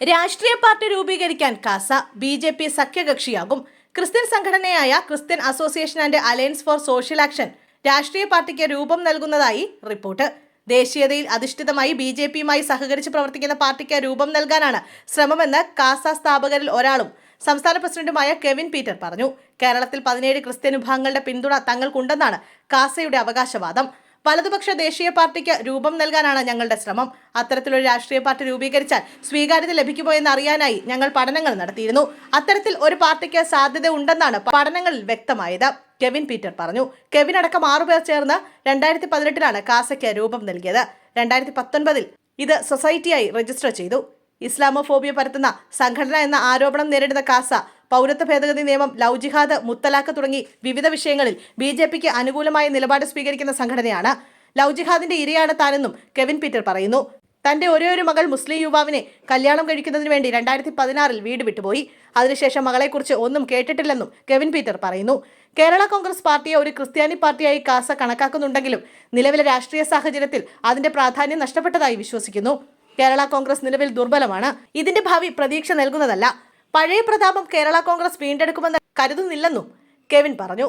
രാഷ്ട്രീയ പാർട്ടി രൂപീകരിക്കാൻ കാസ B J P സഖ്യകക്ഷിയാകും. ക്രിസ്ത്യൻ സംഘടനയായ Christian association and alliance for social action രാഷ്ട്രീയ പാർട്ടിക്ക് രൂപം നൽകുന്നതായി റിപ്പോർട്ട്. ദേശീയതയിൽ അധിഷ്ഠിതമായി ബി ജെ പിയുമായി സഹകരിച്ച് പ്രവർത്തിക്കുന്ന പാർട്ടിക്ക് രൂപം നൽകാനാണ് ശ്രമമെന്ന് കാസ സ്ഥാപകരിൽ ഒരാളും സംസ്ഥാന പ്രസിഡന്റുമായ കെവിൻ പീറ്റർ പറഞ്ഞു. കേരളത്തിൽ പതിനേഴ് ക്രിസ്ത്യൻ വിഭാഗങ്ങളുടെ പിന്തുണ തങ്ങൾക്കുണ്ടെന്നാണ് കാസയുടെ അവകാശവാദം. വലതുപക്ഷ ദേശീയ പാർട്ടിക്ക് രൂപം നൽകാനാണ് ഞങ്ങളുടെ ശ്രമം. അത്തരത്തിലൊരു രാഷ്ട്രീയ പാർട്ടി രൂപീകരിച്ചാൽ സ്വീകാര്യത ലഭിക്കുമോ എന്ന് അറിയാനായി ഞങ്ങൾ പഠനങ്ങൾ നടത്തിയിരുന്നു. അത്തരത്തിൽ ഒരു പാർട്ടിക്ക് സാധ്യത ഉണ്ടെന്നാണ് പഠനങ്ങളിൽ വ്യക്തമായത്. കെവിൻ പീറ്റർ പറഞ്ഞു കെവിൻ അടക്കം ആറുപേർ ചേർന്ന് രണ്ടായിരത്തി പതിനെട്ടിലാണ് കാസയ്ക്ക് രൂപം നൽകിയത്. രണ്ടായിരത്തി പത്തൊൻപതിൽ ഇത് സൊസൈറ്റിയായി രജിസ്റ്റർ ചെയ്തു. ഇസ്ലാമോഫോബിയ പരത്തുന്ന സംഘടന എന്ന ആരോപണം നേരിടുന്ന കാസ പൗരത്വ ഭേദഗതി നിയമം ലവ് ജിഹാദ് മുത്തലാഖ് തുടങ്ങി വിവിധ വിഷയങ്ങളിൽ ബി ജെ പിക്ക് അനുകൂലമായ നിലപാട് സ്വീകരിക്കുന്ന സംഘടനയാണ്. ലവ് ജിഹാദിന്റെ ഇരയാണ് താനെന്നും കെവിൻ പീറ്റർ പറയുന്നു. തന്റെ ഒരേ ഒരു മകൾ മുസ്ലിം യുവാവിനെ കല്യാണം കഴിക്കുന്നതിന് വേണ്ടി രണ്ടായിരത്തി പതിനാറിൽ വീട് വിട്ടുപോയി. അതിനുശേഷം മകളെക്കുറിച്ച് ഒന്നും കേട്ടിട്ടില്ലെന്നും കെവിൻ പീറ്റർ പറയുന്നു. കേരള കോൺഗ്രസ് പാർട്ടിയെ ഒരു ക്രിസ്ത്യാനി പാർട്ടിയായി കാസ കണക്കാക്കുന്നുണ്ടെങ്കിലും നിലവിലെ രാഷ്ട്രീയ സാഹചര്യത്തിൽ അതിന്റെ പ്രാധാന്യം നഷ്ടപ്പെട്ടതായി വിശ്വസിക്കുന്നു. കേരള കോൺഗ്രസ് നിലവിൽ ദുർബലമാണ്. ഇതിന്റെ ഭാവി പ്രതീക്ഷ നൽകുന്നതല്ല. പഴയ പ്രതാപം കേരള കോൺഗ്രസ് വീണ്ടെടുക്കുമെന്ന് കരുതുന്നില്ലെന്നും കെവിൻ പറഞ്ഞു.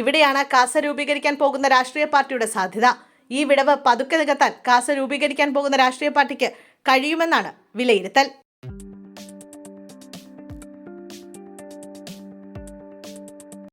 ഇവിടെയാണ് കാസ രൂപീകരിക്കാൻ പോകുന്ന രാഷ്ട്രീയ പാർട്ടിയുടെ സാധ്യത. ഈ വിടവ് പതുക്കെ നികത്താൻ കാസ രൂപീകരിക്കാൻ പോകുന്ന രാഷ്ട്രീയ പാർട്ടിക്ക് കഴിയുമെന്നാണ് വിലയിരുത്തൽ.